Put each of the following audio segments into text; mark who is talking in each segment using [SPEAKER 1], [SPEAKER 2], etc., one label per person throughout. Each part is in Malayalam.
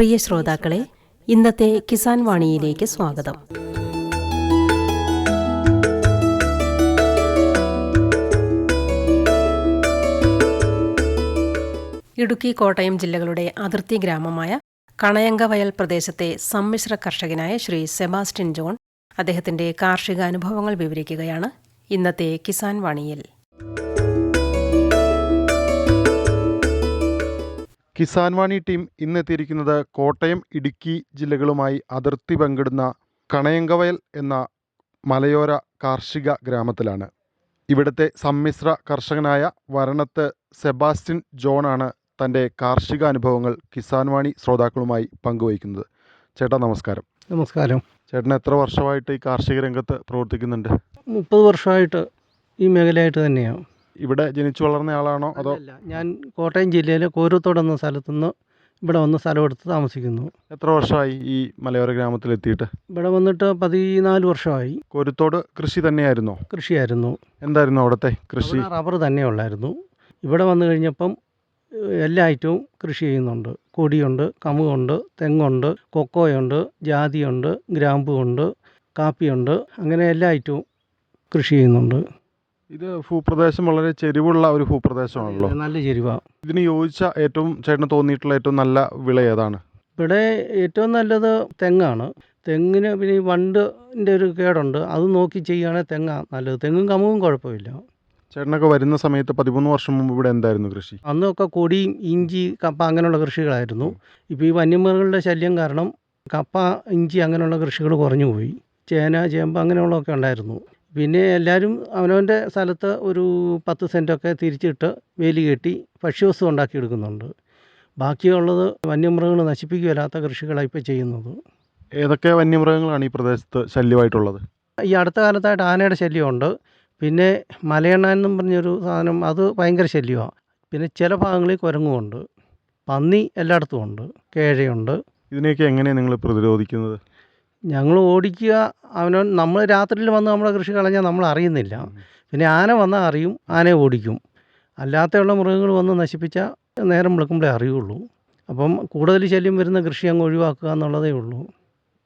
[SPEAKER 1] പ്രിയ ശ്രോതാക്കളെ ഇന്നത്തെ കിസാൻ വാണിയിലേക്ക് സ്വാഗതം. ഇടുക്കി കോട്ടയം ജില്ലകളുടെ അതിർത്തി ഗ്രാമമായ കണയങ്കവയൽ പ്രദേശത്തെ സമ്മിശ്ര കർഷകനായ ശ്രീ സെബാസ്റ്റ്യൻ ജോൺ അദ്ദേഹത്തിന്റെ കാർഷിക അനുഭവങ്ങൾ വിവരിക്കുകയാണ് ഇന്നത്തെ കിസാൻ വാണിയിൽ.
[SPEAKER 2] കിസാൻ വാണി ടീം ഇന്നെത്തിയിരിക്കുന്നത് കോട്ടയം ഇടുക്കി ജില്ലകളുമായി അതിർത്തി പങ്കിടുന്ന കണയങ്കവയൽ എന്ന മലയോര കാർഷിക ഗ്രാമത്തിലാണ്. ഇവിടുത്തെ സമ്മിശ്ര കർഷകനായ വരണത്ത് സെബാസ്റ്റ്യൻ ജോണാണ് തന്റെ കാർഷിക അനുഭവങ്ങൾ കിസാൻ വാണി ശ്രോതാക്കളുമായി പങ്കുവയ്ക്കുന്നത്. ചേട്ടാ നമസ്കാരം.
[SPEAKER 3] നമസ്കാരം.
[SPEAKER 2] ചേട്ടൻ എത്ര വർഷമായിട്ട് ഈ കാർഷിക രംഗത്ത് പ്രവർത്തിക്കുന്നുണ്ട്?
[SPEAKER 3] മുപ്പത് വർഷമായിട്ട് ഈ മേഖലയായിട്ട് തന്നെയാണ്.
[SPEAKER 2] ഇവിടെ ജനിച്ചു വളർന്ന ആളാണോ അതോ
[SPEAKER 3] അല്ല ഞാൻ കോട്ടയം ജില്ലയിലെ കോരത്തോട് എന്ന സ്ഥലത്തുനിന്ന് ഇവിടെ വന്ന് സ്ഥലമെടുത്ത് താമസിക്കുന്നു.
[SPEAKER 2] എത്ര വർഷമായി ഈ മലയോര ഗ്രാമത്തിൽ എത്തിയിട്ട്?
[SPEAKER 3] ഇവിടെ വന്നിട്ട് പതിനാല് വർഷമായി.
[SPEAKER 2] കൊരുത്തോട് കൃഷി തന്നെയായിരുന്നോ?
[SPEAKER 3] കൃഷിയായിരുന്നു.
[SPEAKER 2] എന്തായിരുന്നു അവിടുത്തെ കൃഷി?
[SPEAKER 3] അവിടെ റബ്ബർ തന്നെ ഉള്ളായിരുന്നു. ഇവിടെ വന്നു കഴിഞ്ഞപ്പം എല്ലാ ഐറ്റവും കൃഷി ചെയ്യുന്നുണ്ട്. കൊടിയുണ്ട് കമുകുണ്ട് തെങ്ങുണ്ട് കൊക്കോയുണ്ട് ജാതിയുണ്ട് ഗ്രാമ്പുണ്ട് കാപ്പിയുണ്ട് അങ്ങനെ എല്ലാ ഐറ്റവും കൃഷി ചെയ്യുന്നുണ്ട്.
[SPEAKER 2] ഇത് ഭൂപ്രദേശം വളരെ ചെരിവുള്ള ഒരു ഭൂപ്രദേശമാണല്ലോ.
[SPEAKER 3] നല്ല ചെരിവാണ്
[SPEAKER 2] ഇതിന് യോജിച്ച ഏറ്റവും ചേട്ടന് തോന്നിയിട്ടുള്ള ഏറ്റവും നല്ല വിള ഏതാണ്?
[SPEAKER 3] ഇവിടെ ഏറ്റവും നല്ലത് തെങ്ങാണ്. തെങ്ങിന് പിന്നെ ഈ വണ്ടിന്റെ ഒരു കേടുണ്ട്. അത് നോക്കി ചെയ്യുകയാണെങ്കിൽ തെങ്ങാണ് നല്ലത്. തെങ്ങും കമുകും കുഴപ്പമില്ല.
[SPEAKER 2] ചേട്ടനൊക്കെ വരുന്ന സമയത്ത് പതിമൂന്ന് വർഷം മുമ്പ് ഇവിടെ എന്തായിരുന്നു കൃഷി?
[SPEAKER 3] അന്നൊക്കെ കൊടിയും ഇഞ്ചി കപ്പ അങ്ങനെയുള്ള കൃഷികളായിരുന്നു. ഇപ്പോൾ ഈ വന്യമൃഗങ്ങളുടെ ശല്യം കാരണം കപ്പ ഇഞ്ചി അങ്ങനെയുള്ള കൃഷികൾ കുറഞ്ഞു പോയി ചേന ചേമ്പ് അങ്ങനെയുള്ളതൊക്കെ ഉണ്ടായിരുന്നു. പിന്നെ എല്ലാവരും അവനവന്റെ സ്ഥലത്ത് ഒരു പത്ത് സെന്റൊക്കെ തിരിച്ചിട്ട് വേലി കെട്ടി ഭക്ഷ്യവസ്തു ഉണ്ടാക്കിയെടുക്കുന്നുണ്ട് ബാക്കിയുള്ളത് വന്യമൃഗങ്ങൾ നശിപ്പിക്കുകയല്ലാത്ത കൃഷികളാണ് ഇപ്പോൾ ചെയ്യുന്നത്.
[SPEAKER 2] ഏതൊക്കെ വന്യമൃഗങ്ങളാണ് ഈ പ്രദേശത്ത് ശല്യമായിട്ടുള്ളത്?
[SPEAKER 3] ഈ അടുത്ത കാലത്തായിട്ട് ആനയുടെ ശല്യമുണ്ട്. പിന്നെ മലയണ്ണാൻ എന്നും പറഞ്ഞൊരു സാധനം അത് ഭയങ്കര ശല്യമാണ് പിന്നെ ചില ഭാഗങ്ങളിൽ കുരങ്ങുമുണ്ട്. പന്നി എല്ലായിടത്തും ഉണ്ട് കേഴയുണ്ട്.
[SPEAKER 2] ഇതിനെയൊക്കെ എങ്ങനെയാണ് നിങ്ങൾ പ്രതിരോധിക്കുന്നത്?
[SPEAKER 3] ഞങ്ങൾ ഓടിക്കുക അവനവൻ നമ്മൾ രാത്രിയിൽ വന്ന് നമ്മുടെ കൃഷി കളഞ്ഞാൽ നമ്മൾ അറിയുന്നില്ല. പിന്നെ ആന വന്നാൽ അറിയും ആനയെ ഓടിക്കും. അല്ലാതെയുള്ള മൃഗങ്ങൾ വന്ന് നശിപ്പിച്ചാൽ നേരം വിളിക്കുമ്പോഴേ അറിയുള്ളൂ. അപ്പം കൂടുതൽ ശല്യം വരുന്ന കൃഷി അങ്ങ് ഒഴിവാക്കുക എന്നുള്ളതേ ഉള്ളൂ.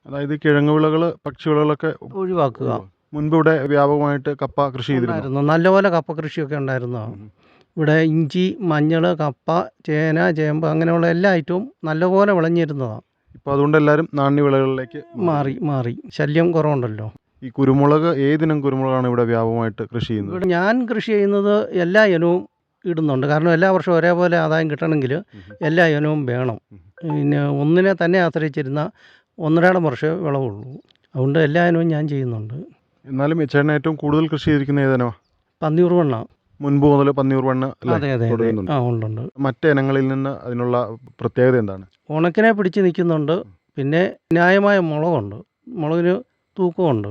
[SPEAKER 2] അതായത് കിഴങ്ങ് വിളകൾ പക്ഷിവിളകളൊക്കെ
[SPEAKER 3] ഒഴിവാക്കുക.
[SPEAKER 2] മുൻപ് ഇവിടെ വ്യാപകമായിട്ട് കപ്പ കൃഷി ചെയ്തിരുന്നു?
[SPEAKER 3] നല്ലപോലെ കപ്പ കൃഷിയൊക്കെ ഉണ്ടായിരുന്നു? ഇവിടെ ഇഞ്ചി മഞ്ഞൾ കപ്പ ചേന ചേമ്പ് അങ്ങനെയുള്ള എല്ലാ ഐറ്റവും നല്ലപോലെ വിളഞ്ഞിരുന്നതാണ്
[SPEAKER 2] ഇപ്പോൾ അതുകൊണ്ട് എല്ലാവരും നാണ്യവിളകളിലേക്ക്
[SPEAKER 3] മാറി. മാറി ശല്യം കുറവുണ്ടല്ലോ.
[SPEAKER 2] ഈ കുരുമുളക് ഏതിനം കുരുമുളകാണ് ഇവിടെ വ്യാപകമായിട്ട് കൃഷി ചെയ്യുന്നത്.
[SPEAKER 3] ഇവിടെ ഞാൻ കൃഷി ചെയ്യുന്നത് എല്ലാ ഇനവും ഇടുന്നുണ്ട്. കാരണം എല്ലാ വർഷവും ഒരേപോലെ ആദായം കിട്ടണമെങ്കിൽ എല്ലാ ഇനവും വേണം. പിന്നെ ഒന്നിനെ തന്നെ ആശ്രയിച്ചിരുന്ന ഒന്നരാടം വർഷമേ വിളവുള്ളൂ. അതുകൊണ്ട് എല്ലാ ഇനവും ഞാൻ ചെയ്യുന്നുണ്ട്.
[SPEAKER 2] എന്നാലും ചേട്ടൻ ഏറ്റവും കൂടുതൽ കൃഷി ചെയ്തിരിക്കുന്ന ഏതിനോ
[SPEAKER 3] പന്നിയൂർ വണ്ണ.
[SPEAKER 2] മുൻപ് മുതൽ പന്നിയൂർ വണ്ണ്?
[SPEAKER 3] അതെ അതെ അതെ. ആ ഉണ്ടുണ്ട്
[SPEAKER 2] മറ്റ് ഇനങ്ങളിൽ നിന്ന് അതിനുള്ള പ്രത്യേകത എന്താണ്?
[SPEAKER 3] ഉണക്കിനെ പിടിച്ച് നിൽക്കുന്നുണ്ട്. പിന്നെ ന്യായമായ മുളകുണ്ട്. മുളകിന് തൂക്കമുണ്ട്.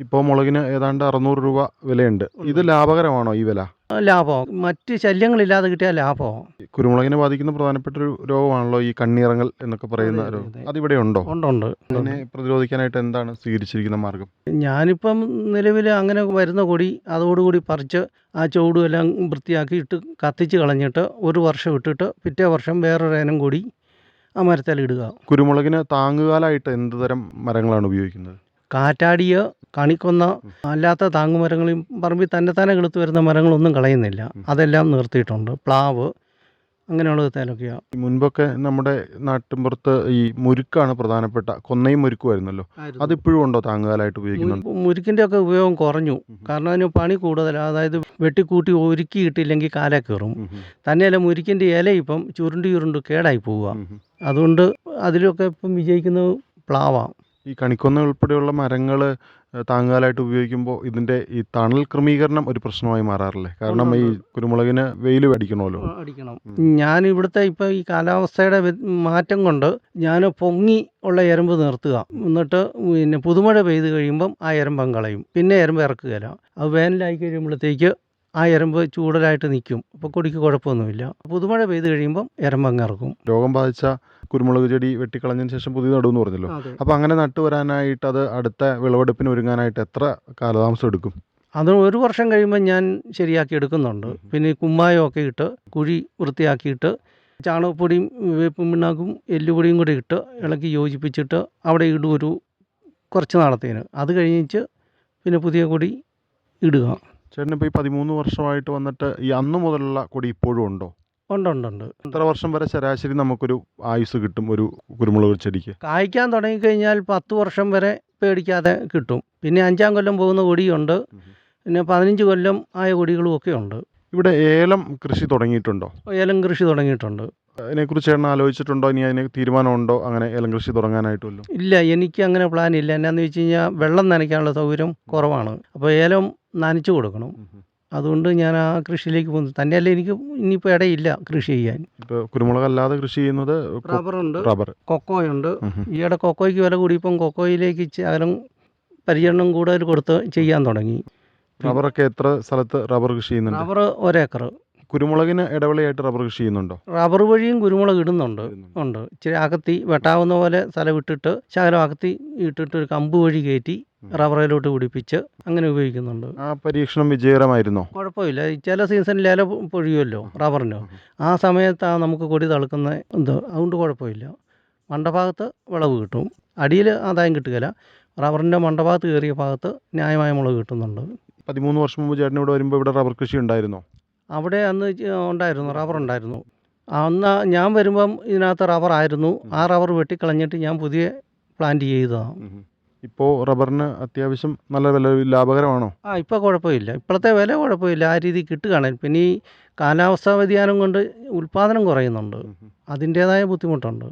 [SPEAKER 2] ഇപ്പോൾ മുളകിന് ഏതാണ്ട് അറുന്നൂറ് രൂപ വിലയുണ്ട്. ഇത് ലാഭകരമാണോ ഈ വില?
[SPEAKER 3] ലാഭം മറ്റ് ശല്യങ്ങളില്ലാതെ കിട്ടിയാൽ ലാഭമാവും.
[SPEAKER 2] കുരുമുളകിനെ ബാധിക്കുന്ന പ്രധാനപ്പെട്ട ഒരു രോഗമാണല്ലോ ഈ കണ്ണീറങ്ങൾ എന്നൊക്കെ പറയുന്ന രോഗം. അതിവിടെ ഉണ്ടോ?
[SPEAKER 3] ഉണ്ടുണ്ട്
[SPEAKER 2] അതിനെ പ്രതിരോധിക്കാനായിട്ട് എന്താണ് സ്വീകരിച്ചിരിക്കുന്ന മാർഗം?
[SPEAKER 3] ഞാനിപ്പം നിലവിൽ അങ്ങനെ വരുന്ന കൊടി അതോടുകൂടി പറിച്ച് ആ ചുവടും എല്ലാം വൃത്തിയാക്കി ഇട്ട് കത്തിച്ച് കളഞ്ഞിട്ട് ഒരു വർഷം ഇട്ടിട്ട് പിറ്റേ വർഷം വേറൊരേനം കൂടി ആ മരത്തിൽ
[SPEAKER 2] കുരുമുളകിന് താങ്ങുകാലായിട്ട് എന്ത് തരം മരങ്ങളാണ് ഉപയോഗിക്കുന്നത്?
[SPEAKER 3] കാറ്റാടിയ കണിക്കൊന്ന അല്ലാത്ത താങ്ങുമരങ്ങളും പറമ്പിൽ തന്നെ തന്നെ കിളുത്ത് വരുന്ന മരങ്ങളൊന്നും കളയുന്നില്ല. അതെല്ലാം നിർത്തിയിട്ടുണ്ട്. പ്ലാവ് അങ്ങനെയുള്ള തേലൊക്കെയാണ്
[SPEAKER 2] ഈ മുൻപൊക്കെ നമ്മുടെ നാട്ടിൻപുറത്ത് ഈ മുരുക്കാണ് പ്രധാനപ്പെട്ട. കൊന്നയും മുരുക്കുമായിരുന്നല്ലോ അതിപ്പോഴും ഉണ്ടോ താങ്ങുകാലായിട്ട് ഉപയോഗിക്കുന്നുണ്ട്?
[SPEAKER 3] മുരുക്കിന്റെ ഒക്കെ ഉപയോഗം കുറഞ്ഞു. കാരണം അതിന് പണി കൂടുതലാണ് അതായത് വെട്ടിക്കൂട്ടി ഒരുക്കി കിട്ടിയില്ലെങ്കിൽ കാലേ കയറും. തന്നെയല്ല മുരിക്കിന്റെ ഇല ഇപ്പം ചുരുണ്ട് ചുരുണ്ട് കേടായി പോവുക. അതുകൊണ്ട് അതിലൊക്കെ ഇപ്പം വിജയിക്കുന്നത് പ്ലാവാണ്
[SPEAKER 2] ഈ കണിക്കൊന്ന ഉൾപ്പെടെയുള്ള മരങ്ങൾ താങ്ങുകാലായിട്ട് ഉപയോഗിക്കുമ്പോൾ ഇതിന്റെ ഈ തണൽ ക്രമീകരണം ഒരു പ്രശ്നമായി മാറാറില്ലേ? കാരണം ഈ. കുരുമുളകിന് വെയിൽ അടിക്കണമല്ലോ.
[SPEAKER 3] അടിക്കണം. ഞാൻ ഇവിടുത്തെ ഇപ്പോൾ ഈ കാലാവസ്ഥയുടെ മാറ്റം കൊണ്ട് ഞാൻ പൊങ്ങി ഉള്ള എരമ്പ് നിർത്തുക. എന്നിട്ട് പിന്നെ പുതുമഴ പെയ്ത് കഴിയുമ്പം ആ എരമ്പം കളയും. പിന്നെ എരമ്പ് ഇറക്കുകയില്ല. അത് വേനലായി കഴിയുമ്പോഴത്തേക്ക് ആ എരമ്പ് ചൂടലായിട്ട് നിൽക്കും. അപ്പോൾ കൊടിക്ക് കുഴപ്പമൊന്നുമില്ല. പുതുമഴ പെയ്ത് കഴിയുമ്പം എരമ്പങ്ങ് ഇറക്കും.
[SPEAKER 2] രോഗം ബാധിച്ച കുരുമുളക് ചെടി വെട്ടിക്കളഞ്ഞതിന് ശേഷം പുതിയ നടുവെന്ന് പറഞ്ഞല്ലോ.
[SPEAKER 3] അതെ.
[SPEAKER 2] അപ്പോൾ അങ്ങനെ നട്ടു വരാനായിട്ട് അത് അടുത്ത വിളവെടുപ്പിന് ഒരുങ്ങാനായിട്ട് എത്ര കാലതാമസം എടുക്കും?
[SPEAKER 3] അത് ഒരു വർഷം കഴിയുമ്പോൾ ഞാൻ ശരിയാക്കി എടുക്കുന്നുണ്ട്. പിന്നെ ഈ കുമ്മായമൊക്കെ ഇട്ട് കുഴി വൃത്തിയാക്കിയിട്ട് ചാണകപ്പൊടിയും വേപ്പും പിണ്ണാക്കും എല്ലുപൊടിയും കൂടി ഇട്ട് ഇളക്കി യോജിപ്പിച്ചിട്ട് അവിടെ ഇടും ഒരു കുറച്ച് നാളത്തേന്. അത് കഴിഞ്ഞിട്ട് പിന്നെ പുതിയ കൊടി ഇടുക.
[SPEAKER 2] ചേട്ടൻ ഇപ്പോൾ ഈ പതിമൂന്ന് വർഷമായിട്ട് വന്നിട്ട് ഈ അന്ന് മുതലുള്ള കൊടി ഇപ്പോഴും ഉണ്ടോ?
[SPEAKER 3] ഉണ്ട് ഉണ്ട് ഉണ്ട്.
[SPEAKER 2] എത്ര വർഷം വരെ ശരാശരി നമുക്കൊരു ആയുസ് കിട്ടും ഒരു കുരുമുളക് ചെടിക്ക്?
[SPEAKER 3] കായ്ക്കാൻ തുടങ്ങിക്കഴിഞ്ഞാൽ പത്ത് വർഷം വരെ പേടിക്കാതെ കിട്ടും. പിന്നെ അഞ്ചാം കൊല്ലം പോകുന്ന കൊടിയുണ്ട്. പിന്നെ പതിനഞ്ച് കൊല്ലം ആയ കൊടികളും ഒക്കെ ഉണ്ട്.
[SPEAKER 2] ഇവിടെ ഏലം കൃഷി തുടങ്ങിയിട്ടുണ്ടോ?
[SPEAKER 3] ഏലം കൃഷി തുടങ്ങിയിട്ടുണ്ട്.
[SPEAKER 2] അതിനെക്കുറിച്ച് ചേട്ടൻ ആലോചിച്ചിട്ടുണ്ടോ? ഇനി അതിന് തീരുമാനമുണ്ടോ? അങ്ങനെ ഏലം കൃഷി തുടങ്ങാനായിട്ട് വല്ലതും?
[SPEAKER 3] ഇല്ല എനിക്ക് അങ്ങനെ പ്ലാൻ ഇല്ല. എന്നാന്ന് വെച്ച് കഴിഞ്ഞാൽ വെള്ളം നനയ്ക്കാനുള്ള സൗകര്യം കുറവാണ്. അപ്പോൾ ഏലം നനച്ചു കൊടുക്കണം. അതുകൊണ്ട് ഞാൻ ആ കൃഷിയിലേക്ക് പോകുന്നു. തന്നെയല്ല എനിക്ക് ഇനിയിപ്പോൾ ഇടയില്ല കൃഷി ചെയ്യാൻ.
[SPEAKER 2] ഇപ്പോൾ കുരുമുളക് അല്ലാതെ കൃഷി ചെയ്യുന്നത്
[SPEAKER 3] റബ്ബറുണ്ട്
[SPEAKER 2] റബ്ബർ
[SPEAKER 3] കൊക്കോയുണ്ട്. ഈയിടെ കൊക്കോയ്ക്ക് വില കൂടിയപ്പം കൊക്കോയിലേക്ക് ശകലം പരിചരണം കൂടുതൽ കൊടുത്ത് ചെയ്യാൻ തുടങ്ങി.
[SPEAKER 2] റബ്ബറൊക്കെ എത്ര സ്ഥലത്ത് റബ്ബർ കൃഷി ചെയ്യുന്നുണ്ട്?
[SPEAKER 3] റബ്ബർ ഒരേക്കർ
[SPEAKER 2] കുരുമുളകിന് ഇടവേളയായിട്ട് റബ്ബർ കൃഷി ചെയ്യുന്നുണ്ടോ?
[SPEAKER 3] റബ്ബർ വഴിയും കുരുമുളക് ഇടുന്നുണ്ട്. ഉണ്ട്. ഇച്ചിരി അകത്തി വെട്ടാവുന്ന പോലെ സ്ഥലം ഇട്ടിട്ട് ശകലം അകത്തി ഇട്ടിട്ട് ഒരു കമ്പ് വഴി കയറ്റി റബ്ബറിലോട്ട് പിടിപ്പിച്ച് അങ്ങനെ ഉപയോഗിക്കുന്നുണ്ട്.
[SPEAKER 2] ആ പരീക്ഷണം വിജയകരമായിരുന്നോ?
[SPEAKER 3] കുഴപ്പമില്ല. ചില സീസണിൽ ഇല പൊഴിയുമല്ലോ റബ്ബറിന്. ആ സമയത്താണ് നമുക്ക് കൊടി തളുക്കുന്ന ഇത് അതുകൊണ്ട് കുഴപ്പമില്ല. മണ്ടഭാഗത്ത് വിളവ് കിട്ടും. അടിയിൽ ആദായം കിട്ടുകയില്ല. റബ്ബറിന്റെ മണ്ടഭാഗത്ത് കയറിയ ഭാഗത്ത് ന്യായമായ മുളക് കിട്ടുന്നുണ്ട്.
[SPEAKER 2] പതിമൂന്ന് വർഷം മുമ്പ് ചേട്ടൻ ഇവിടെ വരുമ്പോൾ ഇവിടെ റബ്ബർ കൃഷി ഉണ്ടായിരുന്നോ?
[SPEAKER 3] അവിടെ അന്ന് ഉണ്ടായിരുന്നു. റബ്ബർ ഉണ്ടായിരുന്നു. അന്ന് ഞാൻ വരുമ്പം ഇതിനകത്ത് റബ്ബർ ആയിരുന്നു. ആ റബ്ബർ വെട്ടിക്കളഞ്ഞിട്ട് ഞാൻ പുതിയ പ്ലാന്റ് ചെയ്തതാണ്.
[SPEAKER 2] ഇപ്പോൾ റബ്ബറിന് അത്യാവശ്യം നല്ല വില ലാഭകരമാണോ?
[SPEAKER 3] ആ ഇപ്പോൾ കുഴപ്പമില്ല. ഇപ്പോഴത്തെ വില കുഴപ്പമില്ല. ആ രീതി കിട്ടുകയാണ്. പിന്നെ ഈ കാലാവസ്ഥാ വ്യതിയാനം കൊണ്ട് ഉൽപ്പാദനം കുറയുന്നുണ്ട്. അതിന്റേതായ ബുദ്ധിമുട്ടുണ്ട്.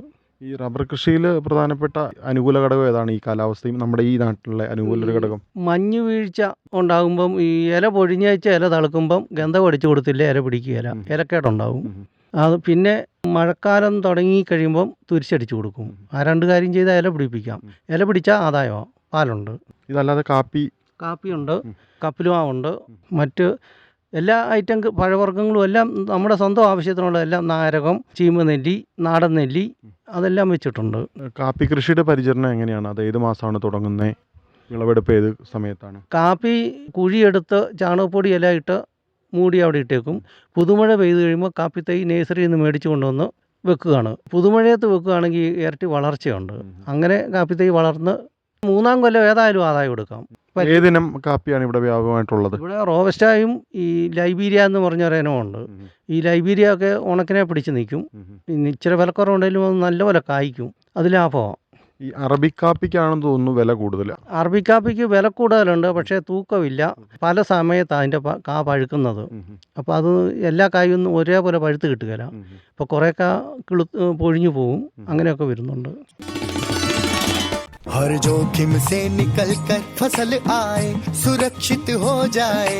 [SPEAKER 2] ഈ റബ്ബർ കൃഷിയിൽ പ്രധാനപ്പെട്ട അനുകൂല ഘടകം ഏതാണ്? ഈ കാലാവസ്ഥയും നമ്മുടെ ഈ നാട്ടിലെ അനുകൂല ഘടകം.
[SPEAKER 3] മഞ്ഞ് വീഴ്ച ഉണ്ടാകുമ്പം ഈ ഇല പൊഴിഞ്ഞയച്ച ഇല തളുക്കുമ്പം ഗന്ധം അടിച്ചു കൊടുത്തില്ല ഇല പിടിക്കുകയില്ല.
[SPEAKER 2] ഇല
[SPEAKER 3] ഇലക്കേടുണ്ടാവും. അത് പിന്നെ മഴക്കാലം തുടങ്ങി കഴിയുമ്പം തുരിച്ചടിച്ചു കൊടുക്കും ആ രണ്ട് കാര്യം ചെയ്താൽ ഇല പിടിപ്പിക്കാം. ഇല പിടിച്ചാൽ ആദായമാണ് പാലുണ്ട്.
[SPEAKER 2] ഇതല്ലാതെ കാപ്പി?
[SPEAKER 3] കാപ്പിയുണ്ട്
[SPEAKER 2] ഉം.
[SPEAKER 3] കപ്പിലുമാവുണ്ട് മറ്റ് എല്ലാ ഐറ്റം പഴവർഗങ്ങളും എല്ലാം നമ്മുടെ സ്വന്തം ആവശ്യത്തിനുള്ള എല്ലാം നാരകം ചീമനെല്ലി നാടൻ നെല്ലി അതെല്ലാം വെച്ചിട്ടുണ്ട്.
[SPEAKER 2] കാപ്പി കൃഷിയുടെ പരിചരണം എങ്ങനെയാണ്? അത് ഏത് മാസമാണ് തുടങ്ങുന്നത് വിളവെടുപ്പ് ഏത് സമയത്താണ്?
[SPEAKER 3] കാപ്പി കുഴിയെടുത്ത് ചാണകപ്പൊടി ഇല ഇട്ട് മൂടി അവിടെ ഇട്ടേക്കും. പുതുമഴ പെയ്തു കഴിയുമ്പോൾ കാപ്പിത്തൈ നേഴ്സറിയിൽ നിന്ന് മേടിച്ചു കൊണ്ടുവന്ന് വെക്കുകയാണ്. പുതുമഴയത്ത് വെക്കുകയാണെങ്കിൽ ഇരട്ടി വളർച്ചയുണ്ട്. അങ്ങനെ കാപ്പിത്തൈ വളർന്ന് മൂന്നാം കൊല്ലം ഏതായാലും ആദായം എടുക്കാം.
[SPEAKER 2] ഏതിനം കാപ്പിയാണ് ഇവിടെ വ്യാപകമായിട്ടുള്ളത്?
[SPEAKER 3] ഇവിടെ റോബസ്റ്റായും ഈ ലൈബീരിയ എന്ന് പറഞ്ഞ ഒരു ഇനമുണ്ട് ഈ ലൈബീരിയ ഒക്കെ ഉണക്കിനെ പിടിച്ച് നിൽക്കും. ഇച്ചിരി വിലക്കുറവുണ്ടെങ്കിലും അത് നല്ലപോലെ കായ്ക്കും. അത് ലാഭമാണ്.
[SPEAKER 2] ഈ അറബിക് കാപ്പിക്കാണെന്ന് തോന്നുന്നു വില കൂടുതൽ
[SPEAKER 3] അറബിക്കാപ്പിക്ക് വില കൂടുതലുണ്ട് പക്ഷേ തൂക്കമില്ല പല സമയത്താണ് അതിൻ്റെ പ- കാ പഴുക്കുന്നത് അപ്പോൾ അത് എല്ലാ കായും ഒന്നും ഒരേപോലെ പഴുത്ത് കിട്ടുകയില്ല അപ്പോൾ കുറേ കാ കിളു പൊഴിഞ്ഞു പോവും അങ്ങനെയൊക്കെ വരുന്നുണ്ട്
[SPEAKER 4] हर जोखिम से निकल कर फसल आए सुरक्षित हो जाए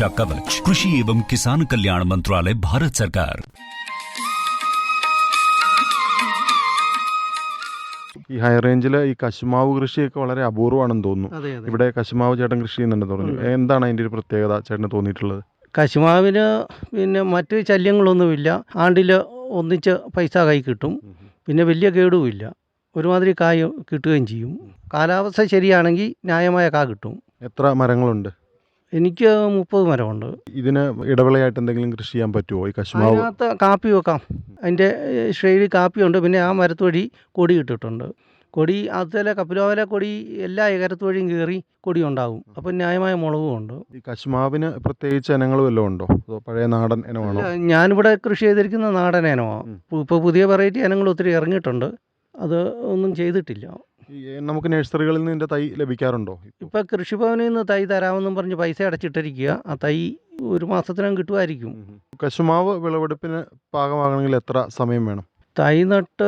[SPEAKER 5] कवच कृषि एवं किसान कल्याण मंत्रालय भारत सरकार
[SPEAKER 2] ഈ ഹൈ റേഞ്ചിൽ ഈ കശുമാവ് കൃഷിയൊക്കെ വളരെ അപൂർവമാണെന്ന് തോന്നുന്നു
[SPEAKER 3] അതെ അതെ
[SPEAKER 2] ഇവിടെ കശുമാവ് ചേട്ടൻ കൃഷി ചെയ്യുന്നുണ്ടെന്ന് പറഞ്ഞു എന്താണ് അതിൻ്റെ ഒരു പ്രത്യേകത ചേട്ടന് തോന്നിയിട്ടുള്ളത്
[SPEAKER 3] കശുമാവിന് പിന്നെ മറ്റ് ശല്യങ്ങളൊന്നുമില്ല ആണ്ടിൽ ഒന്നിച്ച് പൈസ കൈ കിട്ടും പിന്നെ വലിയ കേടുമില്ല ഒരുമാതിരി കായ് കിട്ടുകയും ചെയ്യും കാലാവസ്ഥ ശരിയാണെങ്കിൽ ന്യായമായ കാ കിട്ടും
[SPEAKER 2] എത്ര മരങ്ങളുണ്ട്
[SPEAKER 3] എനിക്ക് മുപ്പത് മരമുണ്ട്.
[SPEAKER 2] ഇതിന് ഇടവേളയായിട്ട് എന്തെങ്കിലും കൃഷി ചെയ്യാൻ പറ്റുമോ ഈ കശുമാവ്?
[SPEAKER 3] അതിനകത്ത് കാപ്പി വെക്കാം. അതിന്റെ ഷെയ്ഡിൽ കാപ്പിയുണ്ട്. പിന്നെ ആ മരത്ത് വഴി കൊടി ഇട്ടിട്ടുണ്ട്. കൊടി അതുപോലെ കപ്പിലോല കൊടി എല്ലാ ഏകരത്ത് വഴിയും കയറി കൊടി ഉണ്ടാകും അപ്പം ന്യായമായ മുളകും ഉണ്ട്.
[SPEAKER 2] ഈ കശുമാവിന് പ്രത്യേകിച്ച് ഇനങ്ങൾ വല്ലതും ഉണ്ടോ? അതോ പഴയ നാടൻ ഇനമാണോ?
[SPEAKER 3] ഞാനിവിടെ കൃഷി ചെയ്തിരിക്കുന്ന നാടൻ ഇനമാണ്. ഇപ്പോൾ പുതിയ വെറൈറ്റി ഇനങ്ങൾ ഒത്തിരി ഇറങ്ങിയിട്ടുണ്ട്. അത് ഒന്നും ചെയ്തിട്ടില്ല.
[SPEAKER 2] നമുക്ക് നഴ്സറികളിൽ നിന്ന് തൈ ലഭിക്കാറുണ്ടോ ഇപ്പൊ?
[SPEAKER 3] കൃഷിഭവനിൽ നിന്ന് തൈ തരാമെന്നും പറഞ്ഞ് പൈസ അടച്ചിട്ടിരിക്കുക. ആ തൈ ഒരു മാസത്തിനകം കിട്ടുമായിരിക്കും.
[SPEAKER 2] കശുമാവ് വിളവെടുപ്പിന് പാകമാകണമെങ്കിൽ എത്ര സമയം വേണം?
[SPEAKER 3] തൈ നട്ട്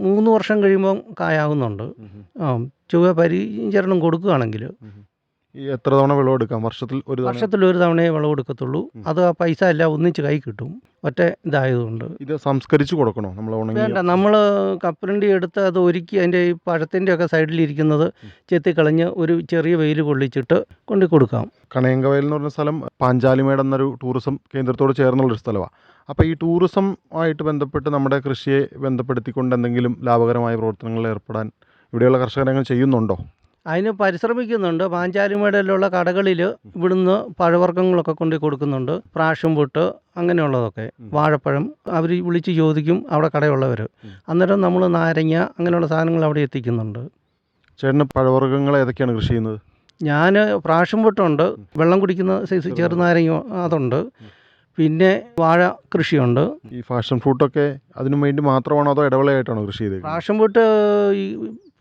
[SPEAKER 3] മൂന്ന് വർഷം കഴിയുമ്പം കായാകുന്നുണ്ട് ആ ചൊവ്വ പരിചരണം കൊടുക്കുകയാണെങ്കിൽ
[SPEAKER 2] ഈ എത്ര തവണ വിളവ് എടുക്കാം? വർഷത്തിൽ ഒരു
[SPEAKER 3] വർഷത്തിൽ ഒരു തവണയെ വിളവ്
[SPEAKER 2] എടുക്കത്തുള്ളൂ.
[SPEAKER 3] അത് ആ പൈസ എല്ലാം ഒന്നിച്ച് കൈ കിട്ടും. ഒറ്റ ഇതായതുകൊണ്ട്.
[SPEAKER 2] ഇത് സംസ്കരിച്ച് കൊടുക്കണോ? നമ്മൾ ഉണങ്ങി
[SPEAKER 3] വേണ്ട നമ്മൾ കപ്പലണ്ടി എടുത്ത് അത് ഒരുക്കി അതിന്റെ ഈ പഴത്തിന്റെ ഒക്കെ സൈഡിലിരിക്കുന്നത് ചെത്തിക്കളഞ്ഞ് ഒരു ചെറിയ വെയിൽ കൊള്ളിച്ചിട്ട് കൊണ്ടു കൊടുക്കാം.
[SPEAKER 2] കണയങ്കവയൽ എന്ന് പറഞ്ഞ സ്ഥലം പാഞ്ചാലിമേട് എന്നൊരു ടൂറിസം കേന്ദ്രത്തോട് ചേർന്നുള്ളൊരു സ്ഥലമാണ് അപ്പോൾ ഈ ടൂറിസം ആയിട്ട് ബന്ധപ്പെട്ട് നമ്മുടെ കൃഷിയെ ബന്ധപ്പെടുത്തിക്കൊണ്ട് എന്തെങ്കിലും ലാഭകരമായ പ്രവർത്തനങ്ങളിൽ ഏർപ്പെടാൻ ഇവിടെയുള്ള കർഷകരങ്ങൾ ചെയ്യുന്നുണ്ടോ?
[SPEAKER 3] അതിന് പരിശ്രമിക്കുന്നുണ്ട്. പാഞ്ചാലിമേടയിലുള്ള കടകളിൽ ഇവിടുന്ന് പഴവർഗങ്ങളൊക്കെ കൊണ്ട് കൊടുക്കുന്നുണ്ട്. പ്രാഷൻ പൊട്ട് അങ്ങനെയുള്ളതൊക്കെ. വാഴപ്പഴം അവർ വിളിച്ച് ചോദിക്കും അവിടെ കടയുള്ളവർ. അന്നേരം നമ്മൾ നാരങ്ങ അങ്ങനെയുള്ള സാധനങ്ങൾ അവിടെ എത്തിക്കുന്നുണ്ട്.
[SPEAKER 2] ചേട്ടന് പഴവർഗങ്ങൾ ഏതൊക്കെയാണ് കൃഷി ചെയ്യുന്നത്?
[SPEAKER 3] ഞാൻ പ്രാഷൻ പൊട്ടുണ്ട് വെള്ളം കുടിക്കുന്ന സൈസ് ചെറുനാരങ്ങ അതുണ്ട്. പിന്നെ വാഴ കൃഷിയുണ്ട്.
[SPEAKER 2] ഈ ഫാഷൻ ഫ്രൂട്ടൊക്കെ അതിനു വേണ്ടി മാത്രമാണോ അതോ ഇടവേളയായിട്ടാണോ കൃഷി ചെയ്തത്
[SPEAKER 3] ഫാഷൻ ഫ്രൂട്ട് ഈ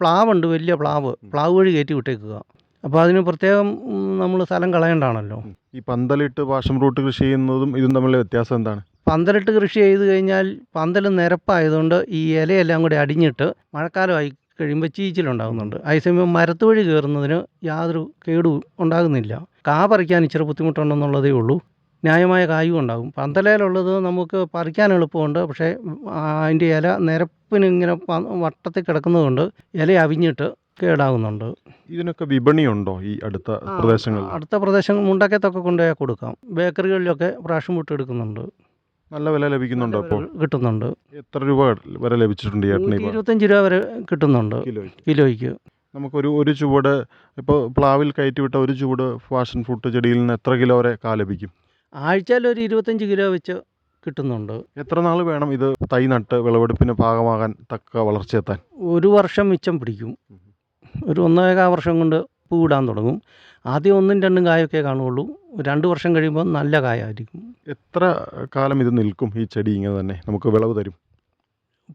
[SPEAKER 3] പ്ലാവുണ്ട് വലിയ പ്ലാവ്. പ്ലാവ് വഴി കയറ്റി വിട്ടേക്കുക. അപ്പോൾ അതിന് പ്രത്യേകം നമ്മൾ സ്ഥലം കളയണ്ടാണല്ലോ
[SPEAKER 2] ഈ പന്തലിട്ട് വാഷം റൂട്ട് കൃഷി ചെയ്യുന്നതും ഇതും തമ്മിലെ വ്യത്യാസം എന്താണ്?
[SPEAKER 3] പന്തലിട്ട് കൃഷി ചെയ്ത് കഴിഞ്ഞാൽ പന്തൽ നിരപ്പായതുകൊണ്ട് ഈ ഇലയെല്ലാം കൂടി അടിഞ്ഞിട്ട് മഴക്കാലമായി കഴിയുമ്പോൾ ചീച്ചിലുണ്ടാകുന്നുണ്ട്. അതേസമയം മരത്ത് വഴി കയറുന്നതിന് യാതൊരു കേടും ഉണ്ടാകുന്നില്ല. കാ പറിക്കാൻ ഇച്ചിരി ബുദ്ധിമുട്ടുണ്ടെന്നുള്ളതേ ഉള്ളൂ. ന്യായമായ കായും ഉണ്ടാകും. പന്തലയിലുള്ളത് നമുക്ക് പറിക്കാൻ എളുപ്പമുണ്ട്. പക്ഷേ അതിന്റെ ഇല നിരപ്പിനിങ്ങനെ വട്ടത്തിൽ കിടക്കുന്നതുകൊണ്ട് ഇല അവിഞ്ഞിട്ട് കേടാകുന്നുണ്ട്.
[SPEAKER 2] ഇതിനൊക്കെ വിപണിയുണ്ടോ ഈ അടുത്ത പ്രദേശങ്ങളിൽ?
[SPEAKER 3] അടുത്ത പ്രദേശങ്ങൾ മുണ്ടക്കത്തൊക്കെ കൊണ്ടുപോയാൽ കൊടുക്കാം. ബേക്കറികളിലൊക്കെ പ്രാഷൻ വിട്ട് എടുക്കുന്നുണ്ട്.
[SPEAKER 2] നല്ല വില ലഭിക്കുന്നുണ്ടോ അപ്പോൾ?
[SPEAKER 3] കിട്ടുന്നുണ്ട്.
[SPEAKER 2] എത്ര രൂപ വരെ ലഭിച്ചിട്ടുണ്ട്
[SPEAKER 3] ഇരുപത്തഞ്ച് രൂപ വരെ കിട്ടുന്നുണ്ട്
[SPEAKER 2] കിലോയ്ക്ക്.
[SPEAKER 3] കിലോയ്ക്ക്.
[SPEAKER 2] നമുക്കൊരു ഒരു ചുവട് ഇപ്പോൾ പ്ലാവിൽ കയറ്റി വിട്ട ഒരു ചുവട് ഫാഷൻ ഫ്രൂട്ട് ചെടിയിൽ നിന്ന് എത്ര കിലോ വരെ കാ ലഭിക്കും?
[SPEAKER 3] ആഴ്ചയിൽ ഒരു ഇരുപത്തഞ്ച് കിലോ വെച്ച് കിട്ടുന്നുണ്ട്.
[SPEAKER 2] എത്ര നാൾ വേണം ഇത് തൈ നട്ട് വിളവെടുപ്പിന് ഭാഗമാകാൻ തക്ക വളർച്ചയെത്താൻ
[SPEAKER 3] ഒരു വർഷം മിച്ചം പിടിക്കും. ഒരു ഒന്നേകാ വർഷം കൊണ്ട് പൂവിടാൻ തുടങ്ങും. ആദ്യം ഒന്നും രണ്ടും കായൊക്കെ കാണുള്ളൂ രണ്ട് വർഷം കഴിയുമ്പോൾ നല്ല കായായിരിക്കും.
[SPEAKER 2] എത്ര കാലം ഇത് നിൽക്കും ഈ ചെടി ഇങ്ങനെ തന്നെ? നമുക്ക് വിളവ് തരും.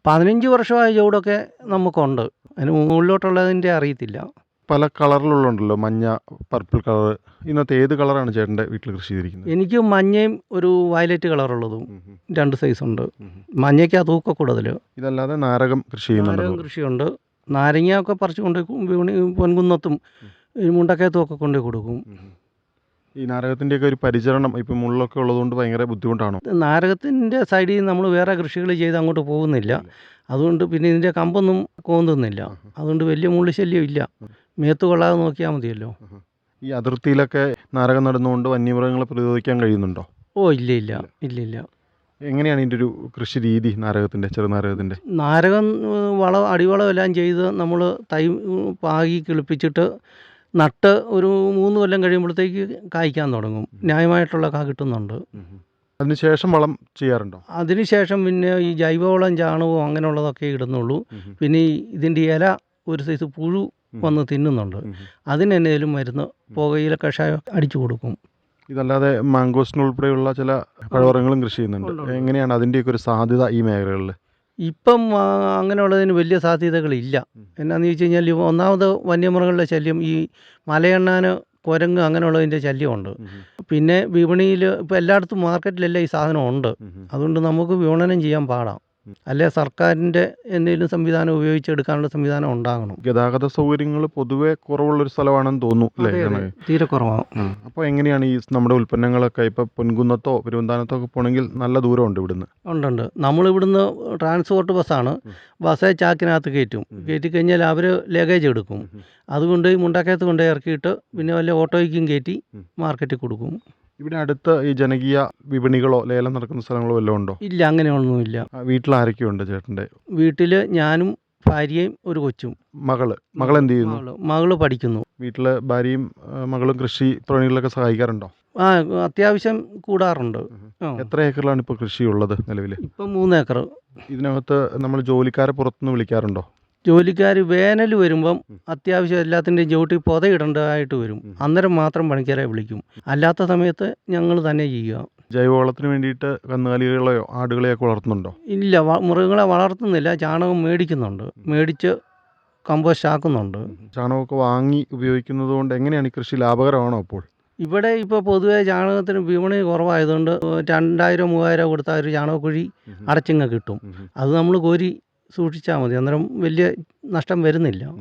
[SPEAKER 3] പതിനഞ്ച് വർഷമായ ചൂടൊക്കെ നമുക്കുണ്ട്. അതിന് മുകളിലോട്ടുള്ളതിന്റെ അറിയത്തില്ല.
[SPEAKER 2] പല കളറിലുള്ളതുണ്ടല്ലോ മഞ്ഞ പർപ്പിൾ കളർ ഇന്നത്തെ ഏത് കളറാണ് ചേട്ടന്റെ വീട്ടിൽ കൃഷി ചെയ്തിരിക്കുന്നത്?
[SPEAKER 3] എനിക്ക് മഞ്ഞയും ഒരു വയലറ്റ് കളറുള്ളതും. രണ്ട് സൈസ് ഉണ്ട്. മഞ്ഞയ്ക്ക് തൂക്ക കൂടുതൽ
[SPEAKER 2] ഇതല്ലാതെ നാരകം കൃഷി ചെയ്യുന്നുണ്ട്?
[SPEAKER 3] കൃഷിയുണ്ട്. നാരങ്ങ ഒക്കെ പറിച്ചു കൊണ്ട് പൊൻകുന്നത്തും മുണ്ടക്കയത്തും ഒക്കെ കൊണ്ടു കൊടുക്കും.
[SPEAKER 2] ഈ നാരകത്തിന്റെയൊക്കെ ഒരു പരിചരണം ഇപ്പം മുള്ളൊക്കെ ഉള്ളതുകൊണ്ട് ഭയങ്കര ബുദ്ധിമുട്ടാണോ?
[SPEAKER 3] നാരകത്തിന്റെ സൈഡിൽ നമ്മൾ വേറെ കൃഷികൾ ചെയ്ത് അങ്ങോട്ട് പോകുന്നില്ല. അതുകൊണ്ട് പിന്നെ ഇതിന്റെ കമ്പൊന്നും കോന്തുന്നില്ല. അതുകൊണ്ട് വലിയ മുള്ളിശല്യം ഇല്ല മേത്ത് കൊള്ളാതെ നോക്കിയാൽ മതിയല്ലോ.
[SPEAKER 2] ഈ അതിർത്തിയിലൊക്കെ നാരകം നടന്നുകൊണ്ട് വന്യമൃഗങ്ങളെ പ്രതിരോധിക്കാൻ കഴിയുന്നുണ്ടോ?
[SPEAKER 3] ഓ ഇല്ല ഇല്ല. ഇല്ല. ഇല്ല
[SPEAKER 2] എങ്ങനെയാണ് ഇതിന്റെ ഒരു കൃഷി രീതി നാരകത്തിന്റെ ചെറുനാരകത്തിന്റെ
[SPEAKER 3] നാരകം വള വളം അടിവളം എല്ലാം ചെയ്ത് നമ്മൾ തൈ പാകി കിളിപ്പിച്ചിട്ട് നട്ട് ഒരു മൂന്ന് കൊല്ലം കഴിയുമ്പോഴത്തേക്ക് കായ്ക്കാൻ തുടങ്ങും. ന്യായമായിട്ടുള്ള കാ കിട്ടുന്നുണ്ട്.
[SPEAKER 2] അതിനുശേഷം വളം ചെയ്യാറുണ്ടോ?
[SPEAKER 3] അതിനുശേഷം പിന്നെ ഈ ജൈവവളം ചാണകവും അങ്ങനെയുള്ളതൊക്കെ ഇടുന്നുള്ളൂ. പിന്നെ ഈ ഇതിന്റെ ഇല ഒരു സൈസ് പുഴു വന്ന് തിന്നുന്നുണ്ട്. അതിനെന്നേലും മരുന്ന് പുകയില കഷായം അടിച്ചു കൊടുക്കും.
[SPEAKER 2] ഇതല്ലാതെ ഉൾപ്പെടെയുള്ള ചില പഴവർഗങ്ങളും കൃഷി ചെയ്യുന്നുണ്ട്. എങ്ങനെയാണ് അതിന്റെയൊക്കെ ഒരു സാധ്യത ഈ മേഖലകളിൽ
[SPEAKER 3] ഇപ്പം അങ്ങനെയുള്ളതിന് വലിയ സാധ്യതകളില്ല. എന്നാന്ന് ചോദിച്ചു കഴിഞ്ഞാൽ ഒന്നാമത് വന്യമൃഗങ്ങളുടെ ശല്യം ഈ മലയെണ്ണാന് കുരങ്ങ് അങ്ങനെയുള്ളതിന്റെ ശല്യമുണ്ട്. പിന്നെ വിപണിയിൽ ഇപ്പോൾ എല്ലായിടത്തും മാർക്കറ്റിലെല്ലാം ഈ സാധനം ഉണ്ട്. അതുകൊണ്ട് നമുക്ക് വിപണനം ചെയ്യാൻ പാടാം. അല്ലെ സർക്കാരിന്റെ എന്തെങ്കിലും സംവിധാനം ഉപയോഗിച്ചെടുക്കാനുള്ള സംവിധാനം ഉണ്ടാകണം.
[SPEAKER 2] ഗതാഗത സൗകര്യങ്ങൾ പൊതുവെ കുറവുള്ളൊരു സ്ഥലമാണെന്ന് തോന്നുന്നു?
[SPEAKER 3] തീരെ കുറവാണ്.
[SPEAKER 2] അപ്പോൾ എങ്ങനെയാണ് ഈ നമ്മുടെ ഉൽപ്പന്നങ്ങളൊക്കെ ഇപ്പോൾ പൊൻകുന്നത്തോ പെരുവന്താനത്തോ ഒക്കെ പോകണമെങ്കിൽ നല്ല ദൂരമുണ്ട് ഇവിടുന്ന്?
[SPEAKER 3] ഉണ്ടുണ്ട് നമ്മളിവിടുന്ന് ട്രാൻസ്പോർട്ട് ബസ്സാണ്. ബസ്സേ ചാക്കിനകത്ത് കയറ്റും. കയറ്റി കഴിഞ്ഞാൽ അവർ ലഗേജ് എടുക്കും. അതുകൊണ്ട് മുണ്ടക്കകത്ത് കൊണ്ടുപോയി ഇറക്കിയിട്ട് പിന്നെ വല്ല ഓട്ടോയ്ക്കും കയറ്റി മാർക്കറ്റിൽ കൊടുക്കും.
[SPEAKER 2] ഇവിടെ അടുത്ത് ഈ ജനകീയ വിപണികളോ ലേലം നടക്കുന്ന സ്ഥലങ്ങളോ വല്ലതും ഉണ്ടോ?
[SPEAKER 3] ഇല്ല അങ്ങനെയൊന്നുമില്ല.
[SPEAKER 2] വീട്ടിൽ ആരൊക്കെയുണ്ട് ചേട്ടന്റെ?
[SPEAKER 3] വീട്ടിൽ ഞാനും ഭാര്യയും ഒരു കൊച്ചും.
[SPEAKER 2] മകൾ. മകൾ എന്ത് ചെയ്യുന്നു?
[SPEAKER 3] മകൾ. മകൾ പഠിക്കുന്നു.
[SPEAKER 2] വീട്ടിൽ ഭാര്യയും ആ, മകളും കൃഷി പ്രവണികളിലൊക്കെ സഹായിക്കാറുണ്ടോ?
[SPEAKER 3] ആ അത്യാവശ്യം കൂടാറുണ്ട്. ആ.
[SPEAKER 2] എത്ര ഏക്കറിലാണ് ഇപ്പോൾ കൃഷി ഉള്ളത് നിലവിൽ
[SPEAKER 3] ഇപ്പം മൂന്ന് ഏക്കർ
[SPEAKER 2] ഇതിനകത്ത് നമ്മൾ ജോലിക്കാരെ പുറത്തുനിന്ന് വിളിക്കാറുണ്ടോ?
[SPEAKER 3] ജോലിക്കാർ വേനൽ വരുമ്പം അത്യാവശ്യം എല്ലാത്തിന്റെയും ചവിട്ടി പുതയിടേണ്ടതായിട്ട് വരും. അന്നേരം മാത്രം പണിക്കാരെ വിളിക്കും. അല്ലാത്ത സമയത്ത് ഞങ്ങൾ തന്നെ ചെയ്യുക.
[SPEAKER 2] ജൈവവളത്തിന് വേണ്ടിയിട്ട് കന്നുകാലികളെയോ ആടുകളെയൊക്കെ വളർത്തുന്നുണ്ടോ?
[SPEAKER 3] ഇല്ല മൃഗങ്ങളെ വളർത്തുന്നില്ല. ചാണകം മേടിക്കുന്നുണ്ട്. മേടിച്ച് കമ്പോസ്റ്റ് ആക്കുന്നുണ്ട്.
[SPEAKER 2] ചാണകമൊക്കെ വാങ്ങി ഉപയോഗിക്കുന്നത് കൊണ്ട് എങ്ങനെയാണ് ഈ കൃഷി ലാഭകരമാണോ അപ്പോൾ?
[SPEAKER 3] ഇവിടെ ഇപ്പോൾ പൊതുവെ ചാണകത്തിന് വിപണി കുറവായതുകൊണ്ട് രണ്ടായിരം മൂവായിരം കൊടുത്താൽ ഒരു ചാണകക്കുഴി അടച്ചിങ്ങ് കിട്ടും. അത് നമ്മൾ കോരി സൂക്ഷിച്ചാൽ മതി. അന്നേരം വലിയ നഷ്ടം വരുന്നില്ല.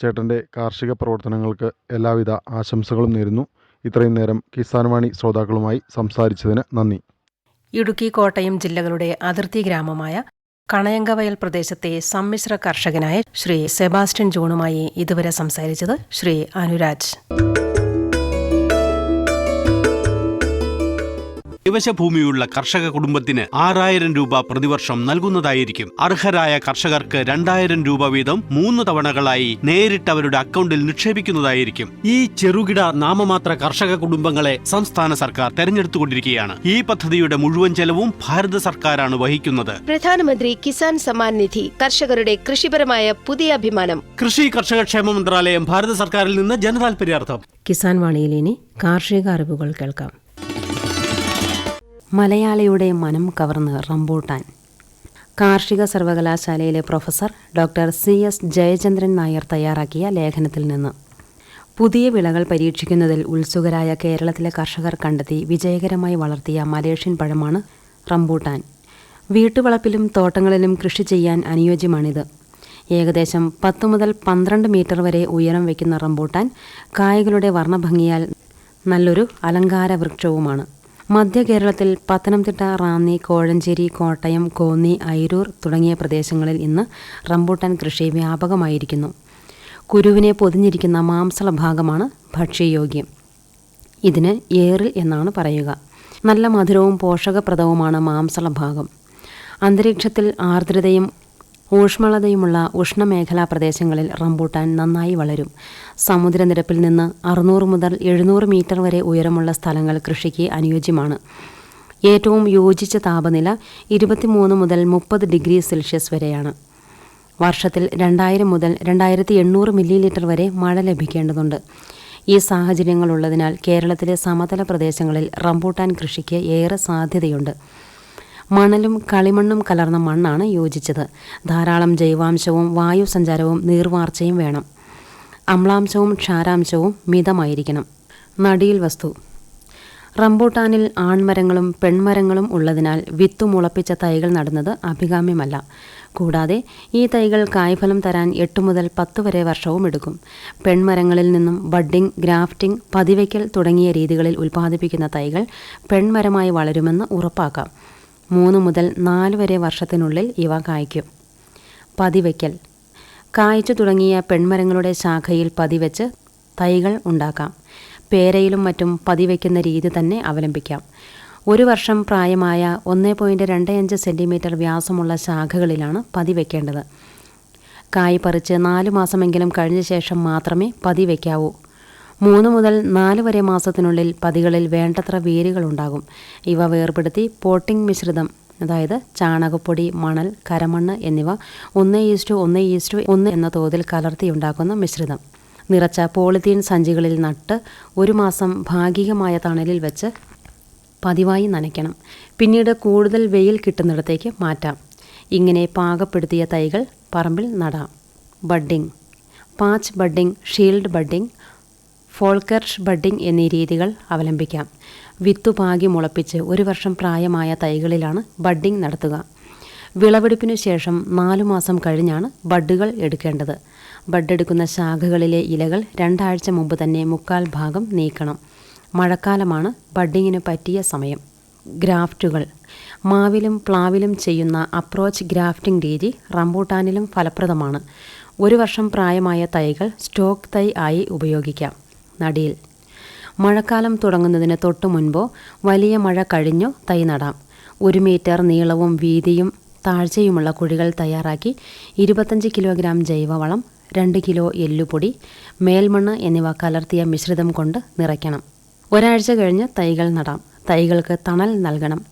[SPEAKER 2] ചേട്ടന്റെ കാർഷിക പ്രവർത്തനങ്ങൾക്ക് എല്ലാവിധ ആശംസകളും നേരുന്നു. ഇത്രയും നേരം കിസാൻ വാണി ശ്രോതാക്കളുമായി സംസാരിച്ചതിന് നന്ദി.
[SPEAKER 1] ഇടുക്കി കോട്ടയം ജില്ലകളുടെ അതിർത്തി ഗ്രാമമായ കണയങ്കവയൽ പ്രദേശത്തെ സമ്മിശ്ര കർഷകനായ ശ്രീ സെബാസ്റ്റ്യൻ ജോണുമായി ഇതുവരെ സംസാരിച്ചത് ശ്രീ അനുരാജ്.
[SPEAKER 6] കൈവശഭൂമിയുള്ള കർഷക കുടുംബത്തിന് ആറായിരം രൂപ പ്രതിവർഷം നൽകുന്നതായിരിക്കും. അർഹരായ കർഷകർക്ക് രണ്ടായിരം രൂപ വീതം മൂന്ന് തവണകളായി നേരിട്ട് അവരുടെ അക്കൗണ്ടിൽ നിക്ഷേപിക്കുന്നതായിരിക്കും. ഈ ചെറുകിട നാമമാത്ര കർഷക കുടുംബങ്ങളെ സംസ്ഥാന സർക്കാർ തെരഞ്ഞെടുത്തുകൊണ്ടിരിക്കുകയാണ്. ഈ പദ്ധതിയുടെ മുഴുവൻ ചെലവും ഭാരത സർക്കാരാണ് വഹിക്കുന്നത്.
[SPEAKER 7] പ്രധാനമന്ത്രി കിസാൻ സമ്മാൻ നിധി കർഷകരുടെ കൃഷിപരമായ പുതിയ അഭിമാനം.
[SPEAKER 6] കൃഷി കർഷക ക്ഷേമ മന്ത്രാലയം ഭാരത സർക്കാരിൽ നിന്ന് ജനതാൽപര്യാർത്ഥം.
[SPEAKER 1] കിസാൻ വാണിയിൽ ഇനി കാർഷിക അറിവുകൾ കേൾക്കാം.
[SPEAKER 8] മലയാളിയുടെ മനം കവർന്ന് റംബൂട്ടാൻ. കാർഷിക സർവകലാശാലയിലെ professor doctor C. S. Jayachandran Nair തയ്യാറാക്കിയ ലേഖനത്തിൽ നിന്ന്. പുതിയ വിളകൾ പരീക്ഷിക്കുന്നതിൽ ഉത്സുകരായ കേരളത്തിലെ കർഷകർ കണ്ടെത്തി വിജയകരമായി വളർത്തിയ മലേഷ്യൻ പഴമാണ് റംബൂട്ടാൻ. വീട്ടുവളപ്പിലും തോട്ടങ്ങളിലും കൃഷി ചെയ്യാൻ അനുയോജ്യമാണിത്. ഏകദേശം പത്ത് മുതൽ പന്ത്രണ്ട് മീറ്റർ വരെ ഉയരം വയ്ക്കുന്ന റംബൂട്ടാൻ കായകളുടെ വർണഭംഗിയാൽ നല്ലൊരു അലങ്കാര വൃക്ഷവുമാണ് മധ്യ കേരളത്തിൽ പത്തനംതിട്ട റാന്നി കോഴഞ്ചേരി കോട്ടയം കോന്നി അയിരൂർ തുടങ്ങിയ പ്രദേശങ്ങളിൽ ഇന്ന് റംബൂട്ടാൻ കൃഷി വ്യാപകമായിരിക്കുന്നു. കുരുവിനെ പൊതിഞ്ഞിരിക്കുന്ന മാംസള ഭാഗമാണ് ഭക്ഷ്യയോഗ്യം. ഇതിന് ഏറിൽ എന്നാണ് പറയുക. നല്ല മധുരവും പോഷകപ്രദവുമാണ് മാംസള ഭാഗം. അന്തരീക്ഷത്തിൽ ആർദ്രതയും ഊഷ്മളതയുമുള്ള ഉഷ്ണമേഖലാ പ്രദേശങ്ങളിൽ റംബൂട്ടാൻ നന്നായി വളരും. സമുദ്രനിരപ്പിൽ നിന്ന് അറുന്നൂറ് മുതൽ എഴുന്നൂറ് മീറ്റർ വരെ ഉയരമുള്ള സ്ഥലങ്ങൾ കൃഷിക്ക് അനുയോജ്യമാണ്. ഏറ്റവും യോജിച്ച താപനില ഇരുപത്തിമൂന്ന് മുതൽ മുപ്പത് ഡിഗ്രി സെൽഷ്യസ് വരെയാണ്. വർഷത്തിൽ രണ്ടായിരം മുതൽ രണ്ടായിരത്തി എണ്ണൂറ് മില്ലി ലിറ്റർ വരെ മഴ ലഭിക്കേണ്ടതുണ്ട്. ഈ സാഹചര്യങ്ങളുള്ളതിനാൽ കേരളത്തിലെ സമതല പ്രദേശങ്ങളിൽ റംബൂട്ടാൻ കൃഷിക്ക് ഏറെ സാധ്യതയുണ്ട്. മണലും കളിമണ്ണും കലർന്ന മണ്ണാണ് യോജിച്ചത്. ധാരാളം ജൈവാംശവും വായു സഞ്ചാരവും നീർവാർച്ചയും വേണം. അമ്ലാംശവും ക്ഷാരാംശവും മിതമായിരിക്കണം. നടിയിൽ വസ്തു. റംബൂട്ടാനിൽ ആൺമരങ്ങളും പെൺമരങ്ങളും ഉള്ളതിനാൽ വിത്തു മുളപ്പിച്ച തൈകൾ നടുന്നത് അഭികാമ്യമല്ല. കൂടാതെ ഈ തൈകൾ കായ്ഫലം തരാൻ എട്ട് മുതൽ പത്ത് വരെ വർഷവും എടുക്കും. പെൺമരങ്ങളിൽ നിന്നും ബഡ്ഡിംഗ് ഗ്രാഫ്റ്റിംഗ് പതിവയ്ക്കൽ തുടങ്ങിയ രീതികളിൽ ഉൽപ്പാദിപ്പിക്കുന്ന തൈകൾ പെൺമരമായി വളരുമെന്ന് ഉറപ്പാക്കാം. മൂന്ന് മുതൽ നാല് വരെ വർഷത്തിനുള്ളിൽ ഇവ കായ്ക്കും. പതിവയ്ക്കൽ. കായ്ച്ചു തുടങ്ങിയ പെൺമരങ്ങളുടെ ശാഖയിൽ പതിവെച്ച് തൈകൾ ഉണ്ടാക്കാം. പേരയിലും മറ്റും പതിവയ്ക്കുന്ന രീതി തന്നെ അവലംബിക്കാം. ഒരു വർഷം പ്രായമായ ഒന്ന് പോയിന്റ് രണ്ട് അഞ്ച് സെന്റിമീറ്റർ വ്യാസമുള്ള ശാഖകളിലാണ് പതിവയ്ക്കേണ്ടത്. കായ് പറിച്ച് നാല് മാസമെങ്കിലും കഴിഞ്ഞ ശേഷം മാത്രമേ പതി വയ്ക്കാവൂ മൂന്ന് മുതൽ നാല് വരെ മാസത്തിനുള്ളിൽ പതികളിൽ വേണ്ടത്ര വേരുകളുണ്ടാകും. ഇവ വേർപെടുത്തി പോട്ടിംഗ് മിശ്രിതം അതായത് ചാണകപ്പൊടി മണൽ കരമണ്ണ് എന്നിവ ഒന്ന് ഈസ്റ്റു ഒന്ന് ഈസ്റ്റു ഒന്ന് എന്ന തോതിൽ കലർത്തിയുണ്ടാക്കുന്ന മിശ്രിതം. നിറച്ച പോളിത്തീൻ സഞ്ചികളിൽ നട്ട് ഒരു മാസം ഭാഗികമായ തണലിൽ വെച്ച് പതിവായി നനയ്ക്കണം. പിന്നീട് കൂടുതൽ വെയിൽ കിട്ടുന്നിടത്തേക്ക് മാറ്റാം. ഇങ്ങനെ പാകപ്പെടുത്തിയ തൈകൾ പറമ്പിൽ നടാം. Budding patch budding shield budding Forkert budding എന്നീ രീതികൾ അവലംബിക്കാം. വിത്തു പാകി മുളപ്പിച്ച് ഒരു വർഷം പ്രായമായ തൈകളിലാണ് ബഡ്ഡിംഗ് നടത്തുക. വിളവെടുപ്പിനു ശേഷം നാലു മാസം കഴിഞ്ഞാണ് ബഡ്ഡുകൾ എടുക്കേണ്ടത്. ബഡ്ഡെടുക്കുന്ന ശാഖകളിലെ ഇലകൾ രണ്ടാഴ്ച മുമ്പ് തന്നെ മുക്കാൽ ഭാഗം നീക്കണം. മഴക്കാലമാണ് ബഡ്ഡിങ്ങിന് പറ്റിയ സമയം. ഗ്രാഫ്റ്റുകൾ. മാവിലും പ്ലാവിലും ചെയ്യുന്ന അപ്രോച്ച് ഗ്രാഫ്റ്റിംഗ് രീതി റംബൂട്ടാനിലും ഫലപ്രദമാണ്. ഒരു വർഷം പ്രായമായ തൈകൾ സ്റ്റോക്ക് തൈ ആയി ഉപയോഗിക്കാം. നടിയിൽ. മഴക്കാലം തുടങ്ങുന്നതിന് തൊട്ടു മുൻപോ വലിയ മഴ കഴിഞ്ഞോ തൈ നടാം. ഒരു മീറ്റർ നീളവും വീതിയും താഴ്ചയുമുള്ള കുഴികൾ തയ്യാറാക്കി ഇരുപത്തഞ്ച് കിലോഗ്രാം ജൈവവളം രണ്ട് കിലോ എല്ലുപൊടി മേൽമണ്ണ് എന്നിവ കലർത്തിയ മിശ്രിതം കൊണ്ട് നിറയ്ക്കണം. ഒരാഴ്ച കഴിഞ്ഞ് തൈകൾ നടാം. തൈകൾക്ക് തണൽ നൽകണം.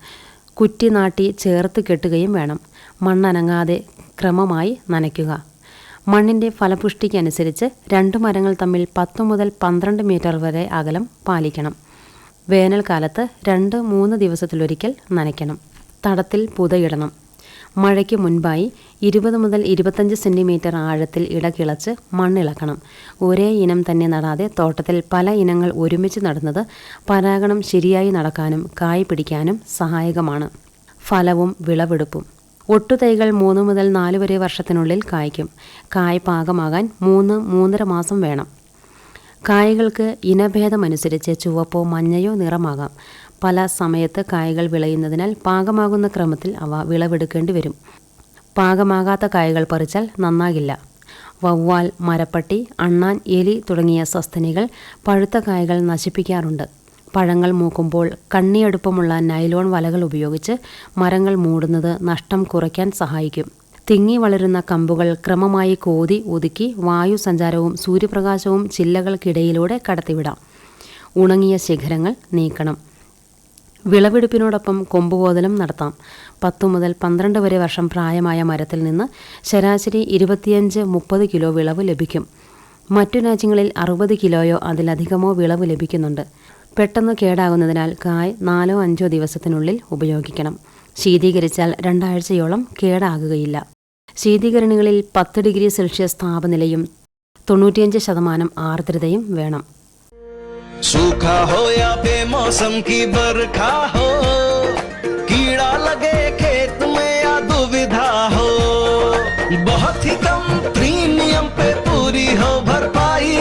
[SPEAKER 8] കുറ്റി നാട്ടി ചേർത്ത് കെട്ടുകയും വേണം. മണ്ണനങ്ങാതെ ക്രമമായി നനയ്ക്കുക. മണ്ണിന്റെ ഫലപുഷ്ടിക്കനുസരിച്ച് രണ്ട് മരങ്ങൾ തമ്മിൽ പത്ത് മുതൽ പന്ത്രണ്ട് മീറ്റർ വരെ അകലം പാലിക്കണം. വേനൽക്കാലത്ത് രണ്ട് മൂന്ന് ദിവസത്തിലൊരിക്കൽ നനയ്ക്കണം. തടത്തിൽ പുതയിടണം. മഴയ്ക്ക് മുൻപായി ഇരുപത് മുതൽ ഇരുപത്തഞ്ച് സെന്റിമീറ്റർ ആഴത്തിൽ ഇടകിളച്ച് മണ്ണിളക്കണം. ഒരേ ഇനം തന്നെ നടാതെ തോട്ടത്തിൽ പല ഇനങ്ങൾ ഒരുമിച്ച് നടുന്നത് പരാഗണം ശരിയായി നടക്കാനും കായ് പിടിക്കാനും സഹായകമാണ്. ഫലവും വിളവെടുപ്പും. ഒട്ടുതൈകൾ മൂന്ന് മുതൽ നാല് വരെ വർഷത്തിനുള്ളിൽ കായ്ക്കും. കായ് പാകമാകാൻ മൂന്ന് മൂന്നര മാസം വേണം. കായകൾക്ക് ഇനഭേദമനുസരിച്ച് ചുവപ്പോ മഞ്ഞയോ നിറമാകാം. പല സമയത്ത് കായകൾ വിളയുന്നതിനാൽ പാകമാകുന്ന ക്രമത്തിൽ അവ വിളവെടുക്കേണ്ടി വരും. പാകമാകാത്ത കായകൾ പറിച്ചാൽ നന്നാകില്ല. വവ്വാൽ മരപ്പട്ടി അണ്ണാൻ എലി തുടങ്ങിയ സസ്തനികൾ പഴുത്ത കായകൾ നശിപ്പിക്കാറുണ്ട്. പഴങ്ങൾ മൂക്കുമ്പോൾ കണ്ണിയടുപ്പമുള്ള നൈലോൺ വലകൾ ഉപയോഗിച്ച് മരങ്ങൾ മൂടുന്നത് നഷ്ടം കുറയ്ക്കാൻ സഹായിക്കും. തിങ്ങി വളരുന്ന കമ്പുകൾ ക്രമമായി കോതി ഒതുക്കി വായു സഞ്ചാരവും സൂര്യപ്രകാശവും ചില്ലകൾക്കിടയിലൂടെ കടത്തിവിടാം. ഉണങ്ങിയ ശിഖരങ്ങൾ നീക്കണം. വിളവെടുപ്പിനോടൊപ്പം കൊമ്പുകോതലും നടത്താം. പത്തു മുതൽ പന്ത്രണ്ട് വരെ വർഷം പ്രായമായ മരത്തിൽ നിന്ന് ശരാശരി ഇരുപത്തിയഞ്ച് മുപ്പത് കിലോ വിളവ് ലഭിക്കും. മറ്റു രാജ്യങ്ങളിൽ അറുപത് കിലോയോ അതിലധികമോ വിളവ് ലഭിക്കുന്നുണ്ട്. പെട്ടെന്ന് കേടാകുന്നതിനാൽ കായ് നാലോ അഞ്ചോ ദിവസത്തിനുള്ളിൽ ഉപയോഗിക്കണം ശീതീകരിച്ചാൽ രണ്ടാഴ്ചയോളം കേടാകുകയില്ല ശീതീകരണികളിൽ പത്ത് ഡിഗ്രി സെൽഷ്യസ് താപനിലയും തൊണ്ണൂറ്റിയഞ്ച് ശതമാനം ആർദ്രതയും വേണം
[SPEAKER 4] सूखा हो या बेमौसम की बरखा हो कीड़ा लगे खेत में या दुविधा हो बहुत ही कम प्रीमियम पे पूरी हो भरपाई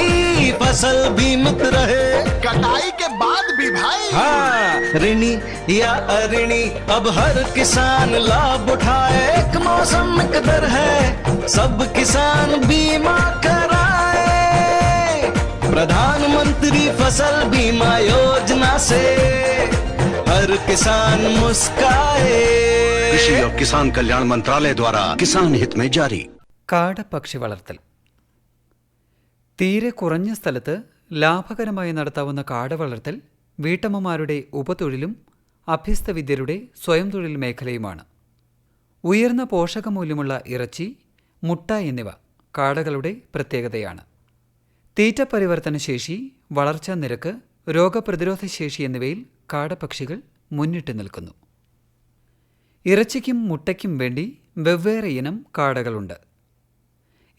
[SPEAKER 4] फसल बीमित रहे
[SPEAKER 9] कटाई के बाद भी भाई
[SPEAKER 4] हाँ ऋणी या अऋणी अब हर किसान लाभ उठाए एक मौसम कदर है सब किसान बीमा कराए प्रधानमंत्री फसल बीमा योजना से हर किसान मुस्काए
[SPEAKER 5] कृषि और किसान कल्याण मंत्रालय द्वारा किसान हित में जारी
[SPEAKER 10] കാടപ്പക്ഷി വളർത്തൽ തീരെ കുറഞ്ഞ സ്ഥലത്ത് ലാഭകരമായി നടത്താവുന്ന കാട വളർത്തൽ വീട്ടമ്മമാരുടെ ഉപതൊഴിലും അഭ്യസ്തവിദ്യരുടെ സ്വയം തൊഴിൽ മേഖലയുമാണ്. ഉയർന്ന പോഷകമൂല്യമുള്ള ഇറച്ചി മുട്ട എന്നിവ കാടകളുടെ പ്രത്യേകതയാണ്. തീറ്റ പരിവർത്തനശേഷി വളർച്ചാ നിരക്ക് രോഗപ്രതിരോധ ശേഷി എന്നിവയിൽ കാടപക്ഷികൾ മുന്നിട്ട് നിൽക്കുന്നു. ഇറച്ചിക്കും മുട്ടയ്ക്കും വേണ്ടി വെവ്വേറെ ഇനം കാടകളുണ്ട്.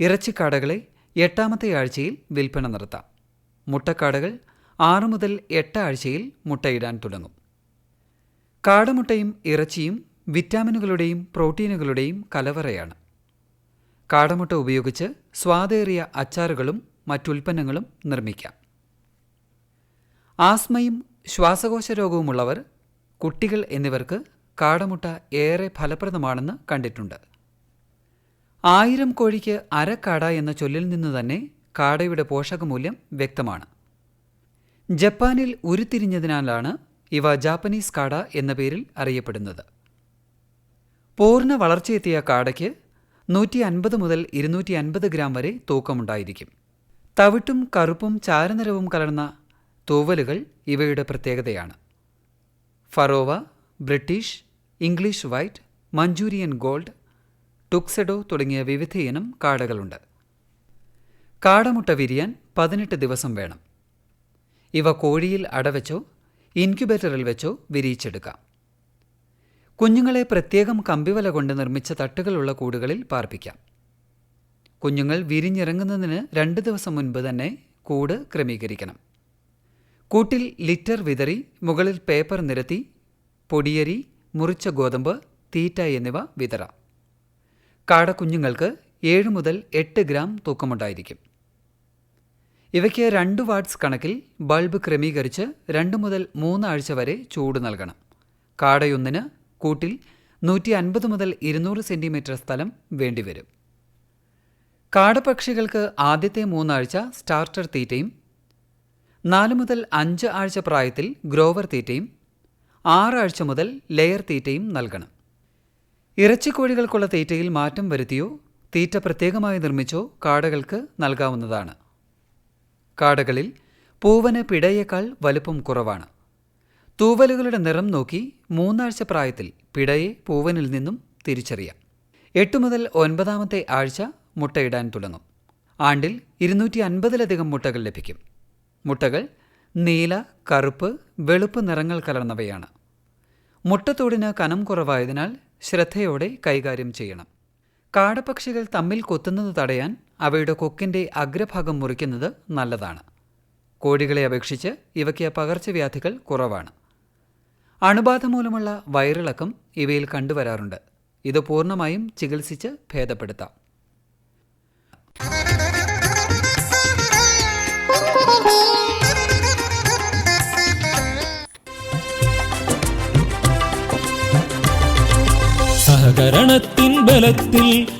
[SPEAKER 10] ഇറച്ചിക്കാടകളെ എട്ടാമത്തെ ആഴ്ചയിൽ വിൽപ്പന നടത്താം. മുട്ടക്കാടകൾ ആറ് മുതൽ എട്ട് ആഴ്ചയിൽ മുട്ടയിടാൻ തുടങ്ങും. കാടമുട്ടയും ഇറച്ചിയും വിറ്റാമിനുകളുടെയും പ്രോട്ടീനുകളുടെയും കലവറയാണ്. കാടമുട്ട ഉപയോഗിച്ച് സ്വാദേറിയ അച്ചാറുകളും മറ്റുൽപ്പന്നങ്ങളും നിർമ്മിക്കാം. ആസ്മയും ശ്വാസകോശ രോഗവുമുള്ളവർ കുട്ടികൾ എന്നിവർക്ക് കാടമുട്ട ഏറെ ഫലപ്രദമാണെന്ന് കണ്ടിട്ടുണ്ട്. ആയിരം കോഴിക്ക് അരക്കാട കാട എന്ന ചൊല്ലിൽ നിന്ന് തന്നെ കാടയുടെ പോഷകമൂല്യം വ്യക്തമാണ്. ജപ്പാനിൽ ഉരുത്തിരിഞ്ഞതിനാലാണ് ഇവ ജാപ്പനീസ് കാട എന്ന പേരിൽ അറിയപ്പെടുന്നത്. പൂർണ വളർച്ചയെത്തിയ കാടയ്ക്ക് നൂറ്റി അൻപത് മുതൽ ഇരുന്നൂറ്റി അൻപത് ഗ്രാം വരെ തൂക്കമുണ്ടായിരിക്കും. തവിട്ടും കറുപ്പും ചാരനിറവും കലർന്ന തൂവലുകൾ ഇവയുടെ പ്രത്യേകതയാണ്. Pharaoh British English white Manchurian gold tuxedo തുടങ്ങിയ വിവിധ ഇനം കാടകളുണ്ട്. കാടമുട്ട വിരിയാൻ പതിനെട്ട് ദിവസം വേണം. ഇവ കോഴിയിൽ അടവെച്ചോ ഇൻക്യുബേറ്ററിൽ വെച്ചോ വിരിയിച്ചെടുക്കാം. കുഞ്ഞുങ്ങളെ പ്രത്യേകം കമ്പിവല കൊണ്ട് നിർമ്മിച്ച തട്ടുകളുള്ള കൂടുകളിൽ പാർപ്പിക്കാം. കുഞ്ഞുങ്ങൾ വിരിഞ്ഞിറങ്ങുന്നതിന് രണ്ട് ദിവസം മുൻപ് തന്നെ കൂട് ക്രമീകരിക്കണം. കൂട്ടിൽ ലിറ്റർ വിതറി മുകളിൽ പേപ്പർ നിരത്തി പൊടിയരി മുറിച്ച ഗോതമ്പ് തീറ്റ എന്നിവ വിതറാം. കാടക്കുഞ്ഞുങ്ങൾക്ക് ഏഴ് മുതൽ എട്ട് ഗ്രാം തൂക്കമുണ്ടായിരിക്കും. ഇവയ്ക്ക് രണ്ട് വാട്ട്സ് കണക്കിൽ ബൾബ് ക്രമീകരിച്ച് രണ്ട് മുതൽ മൂന്ന് ആഴ്ച വരെ ചൂട് നൽകണം. കാടയൊന്നിന് കൂട്ടിൽ നൂറ്റി അൻപത് മുതൽ ഇരുന്നൂറ് സെന്റിമീറ്റർ സ്ഥലം വേണ്ടിവരും. കാടപക്ഷികൾക്ക് ആദ്യത്തെ മൂന്നാഴ്ച സ്റ്റാർട്ടർ തീറ്റയും നാല് മുതൽ അഞ്ച് ആഴ്ച പ്രായത്തിൽ ഗ്രോവർ തീറ്റയും ആറാഴ്ച മുതൽ ലെയർ തീറ്റയും നൽകണം. ഇറച്ചിക്കോഴികൾക്കുള്ള തീറ്റയിൽ മാറ്റം വരുത്തിയോ തീറ്റ പ്രത്യേകമായി നിർമ്മിച്ചോ കാടകൾക്ക് നൽകാവുന്നതാണ്. കാടകളിൽ പൂവന് പിടയേക്കാൾ വലുപ്പം കുറവാണ്. തൂവലുകളുടെ നിറം നോക്കി മൂന്നാഴ്ച പ്രായത്തിൽ പിടയെ പൂവനിൽ നിന്നും തിരിച്ചറിയാം. എട്ട് മുതൽ ഒൻപതാമത്തെ ആഴ്ച മുട്ടയിടാൻ തുടങ്ങും. ആണ്ടിൽ ഇരുന്നൂറ്റി അൻപതിലധികം മുട്ടകൾ ലഭിക്കും. മുട്ടകൾ നീല കറുപ്പ് വെളുപ്പ് നിറങ്ങൾ കലർന്നവയാണ്. മുട്ടത്തോടിന് കനം കുറവായതിനാൽ ശ്രദ്ധയോടെ കൈകാര്യം ചെയ്യണം. കാടപ്പക്ഷികൾ തമ്മിൽ കൊത്തുന്നത് തടയാൻ അവയുടെ കൊക്കിന്റെ അഗ്രഭാഗം മുറിക്കുന്നത് നല്ലതാണ്. കോഴികളെ അപേക്ഷിച്ച് ഇവയ്ക്ക് പകർച്ചവ്യാധികൾ കുറവാണ്. അണുബാധ മൂലമുള്ള വയറിളക്കം ഇവയിൽ കണ്ടുവരാറുണ്ട്. ഇത് പൂർണമായും ചികിത്സിച്ച് ഭേദപ്പെടുത്താം.
[SPEAKER 11] സഹകരണത്തിൻ ബലത്തിൽ